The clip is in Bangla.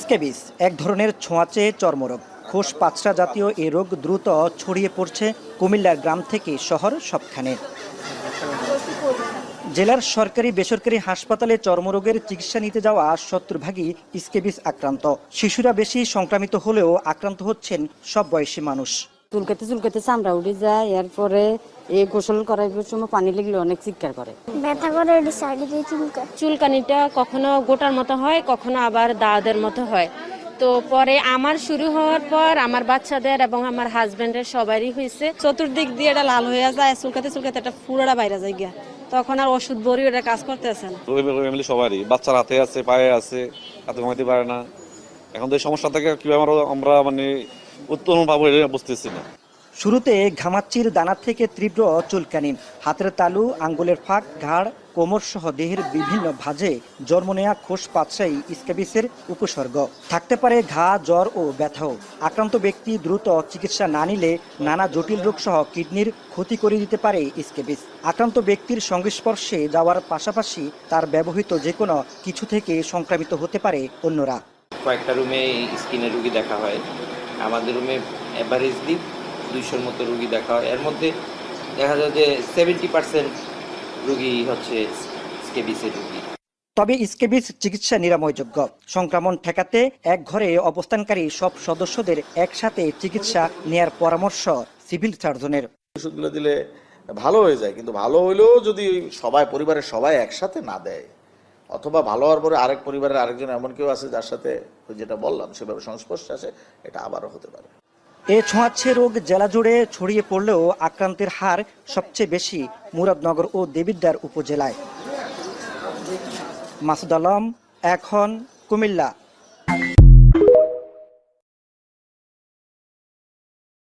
স্ক্যাবিস এক ধরনের ছোঁয়াচে চর্মরোগ। খোস পাঁচরা জাতীয় এ রোগ দ্রুত ছড়িয়ে পড়ছে কুমিল্লার গ্রাম থেকে শহর সবখানে। জেলার সরকারি বেসরকারি হাসপাতালে চর্মরোগের চিকিৎসা নিতে যাওয়া সত্তর ভাগই স্কেবিস আক্রান্ত। শিশুরা বেশি সংক্রামিত হলেও আক্রান্ত হচ্ছেন সব বয়সী মানুষ। চুলকাতে চুলকাতে চামড়া উঠে যায় এরপরে এই গোসল করাইবার সময় পানি লাগলে অনেক চিৎকার করে ব্যথা করে সাইডে দিয়ে চুলকা চুলকানিটা কখনো গোটার মতো হয় কখনো আবার দাঁদের মতো হয়। তো পরে আমার শুরু হওয়ার পর আমার বাচ্চাদের এবং আমার হাজবেন্ডের সবারই হয়েছে। চতুর্দিক দিয়ে এটা লাল হয়ে যায় চুলকাতে চুলকাতে একটা পুরোটা বাইরে যায় গিয়া। তখন আর ওষুধ বড়ি ওটা কাজ করতেছে না। ফ্যামিলি সবারই বাচ্চার হাতে আছে পায়ে আছে হাতে ঘুমাইতে পারে না। এখন তো এই সমস্যা থেকে কীভাবে আমরা বুঝতেছি না। শুরুতে ঘামাচ্চির দানা থেকে তীব্র চুলকানি হাতের তালু আঙ্গুলের ফাঁক ঘাড় কোমর সহ দেহের বিভিন্ন ভাঁজে জন্ম নেয়া খোস পাতসাই স্ক্যাবিসের উপসর্গ। থাকতে পারে ঘা জ্বর ও ব্যথাও। আক্রান্ত ব্যক্তি দ্রুত চিকিৎসা না নিলে নানা জটিল রোগ সহ কিডনির ক্ষতি করে দিতে পারে স্ক্যাবিস আক্রান্ত ব্যক্তির সংস্পর্শে যাওয়ার পাশাপাশি তার ব্যবহৃত যে কোনো কিছু থেকে সংক্রামিত হতে পারে অন্যরা। কয়েকটা রুমে স্কিনের রুগী দেখা হয়। আমাদের রুমে অ্যাভারেজলি দুইশোর মতো রুগী দেখা হয়। এর মধ্যে দেখা যায় যে সেভেন্টি পার্সেন্ট রুগী হচ্ছে স্কেবিসের রুগী। তবে স্কেবিস চিকিৎসা নিরাময়যোগ্য। সংক্রমণ ঠেকাতে এক ঘরে অবস্থানকারী সব সদস্যদের একসাথে চিকিৎসা নেয়ার পরামর্শ সিভিল সার্জনের। ওষুধগুলো দিলে ভালো হয়ে যায় কিন্তু ভালো হইলেও যদি সবাই পরিবারের সবাই একসাথে না দেয় অথবা ভালো হওয়ার পরে আরেক পরিবারের আরেকজন এমন কেউ আছে যার সাথে যেটা বললাম, সেভাবে সংস্পর্শে আছে এটা আবারও হতে পারে। এ ছোঁয়াচ্ছে রোগ জেলা জুড়ে ছড়িয়ে পড়লেও আক্রান্তের হার সবচেয়ে বেশি মুরাদনগর ও দেবিদ্বার উপজেলায়। মাসুদ আলম, এখন কুমিল্লা।